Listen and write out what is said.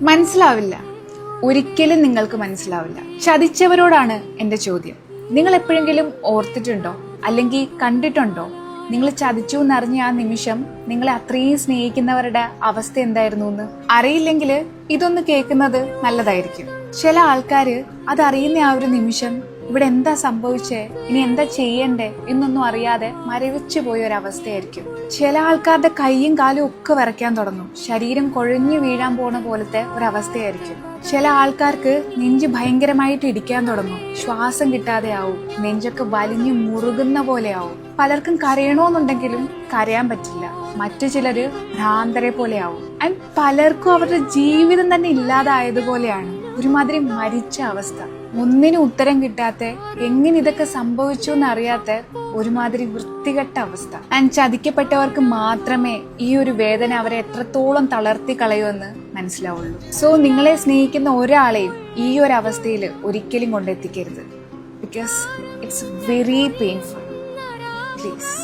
മനസ്സിലാവില്ല. ഒരിക്കലും നിങ്ങൾക്ക് മനസ്സിലാവില്ല. ചതിച്ചവരോടാണ് എന്റെ ചോദ്യം. നിങ്ങൾ എപ്പോഴെങ്കിലും ഓർത്തിട്ടുണ്ടോ? അല്ലെങ്കിൽ കണ്ടിട്ടുണ്ടോ? നിങ്ങൾ ചതിച്ചു എന്നറിഞ്ഞ ആ നിമിഷം നിങ്ങളെ അത്രയും സ്നേഹിക്കുന്നവരുടെ അവസ്ഥ എന്തായിരുന്നു എന്ന് അറിയില്ലെങ്കിൽ ഇതൊന്ന് കേൾക്കുന്നത് നല്ലതായിരിക്കും. ചില ആൾക്കാര് അതറിയുന്ന ആ ഒരു നിമിഷം ഇവിടെ എന്താ സംഭവിച്ചേ? ഇനി എന്താ ചെയ്യണ്ടേ? എന്നൊന്നും അറിയാതെ മരവിച്ചു പോയ ഒരു അവസ്ഥയായിരിക്കും ചില ആൾക്കാരുടെ കൈയും കാലും ഒക്കെ വരയ്ക്കാൻ തുടങ്ങും. ശരീരം കുഴഞ്ഞു വീഴാൻ പോണ പോലത്തെ ഒരവസ്ഥയായിരിക്കും. ചില ആൾക്കാർക്ക് നെഞ്ച് ഭയങ്കരമായിട്ട് ഇടിക്കാൻ തുടങ്ങും. ശ്വാസം കിട്ടാതെ ആവും. നെഞ്ചൊക്കെ വലിഞ്ഞു മുറുകുന്ന പോലെ ആവും. പലർക്കും കരയണമെന്നുണ്ടെങ്കിലും കരയാൻ പറ്റില്ല. മറ്റു ചിലര് ഭ്രാന്തരെ പോലെ ആവും. ആൻഡ് പലർക്കും അവരുടെ ജീവിതം തന്നെ ഇല്ലാതായതുപോലെയാണ് ഒരുമാതിരി മരിച്ച അവസ്ഥ. ഒന്നിനും ഉത്തരം കിട്ടാത്ത എങ്ങനെ ഇതൊക്കെ സംഭവിച്ചു എന്നറിയാത്ത ഒരുമാതിരി വൃത്തികെട്ട അവസ്ഥ. ആൻഡ് ചതിക്കപ്പെട്ടവർക്ക് മാത്രമേ ഈ ഒരു വേദന അവരെ എത്രത്തോളം തളർത്തി കളയുമെന്ന് മനസ്സിലാവുള്ളൂ. സോ നിങ്ങളെ സ്നേഹിക്കുന്ന ഒരാളെയും ഈ ഒരു അവസ്ഥയിൽ ഒരിക്കലും കൊണ്ടെത്തിക്കരുത്. Because it's very painful please